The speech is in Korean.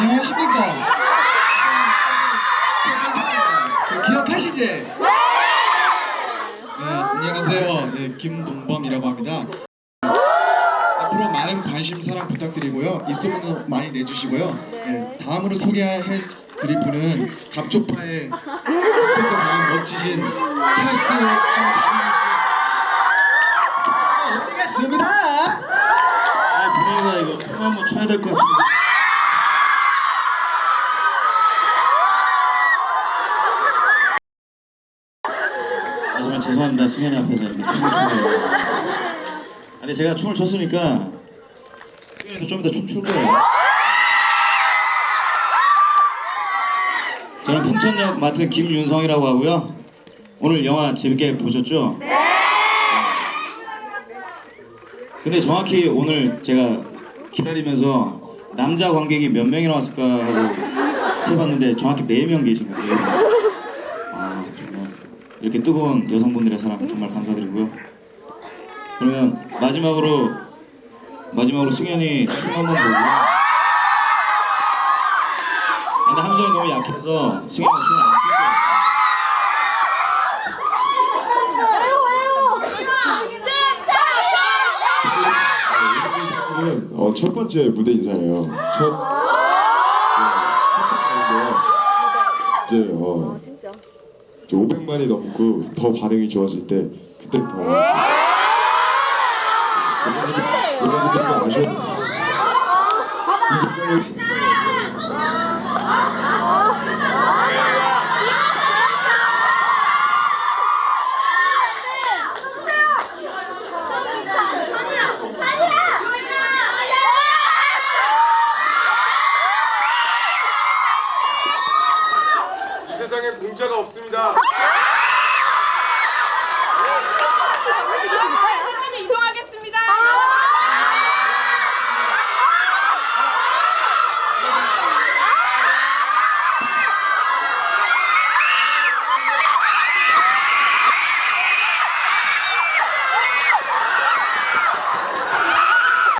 안녕하십니까? 기억하시지? 네, 안녕하세요. 네, 김동범이라고 합니다. 앞으로 많은 관심 사랑 부탁드리고요. 입소문 많이 내주시고요. 네, 다음으로 소개해 드릴 분은 잡초파의 강한 멋지신 찰스 어디 갔습니다. 아, 분위기가 이거 춤 한번 춰야 될 것 같은데. 정말 죄송합니다. 승현이 앞에서 이렇게 춤을 추고. 아니, 제가 춤을 췄으니까 승현이도 좀 이따 춤출 거예요. 저는 풍천역 맡은 김윤성이라고 하고요. 오늘 영화 재밌게 보셨죠? 네! 근데 정확히 오늘 제가 기다리면서 남자 관객이 몇 명이 나 왔을까 하고 세봤는데 정확히 4명 계신 거예요. 아, 이렇게 뜨거운 여성분들의 사랑 정말 감사드리고요. 그러면 마지막으로 마지막으로 승현이 춤 한번 보고 근데 함성이 너무 약해서 승현이가 춤을 거예요. 오늘은 어, 첫 번째 무대 인사예요. 첫, 네, 첫 인사인데요. 이제, 어, 500만이 넘고 더 반응이 좋아질 때, 그때부터. 여러분들도 아쉬워. 이제까지 세상에 공짜가 없습니다.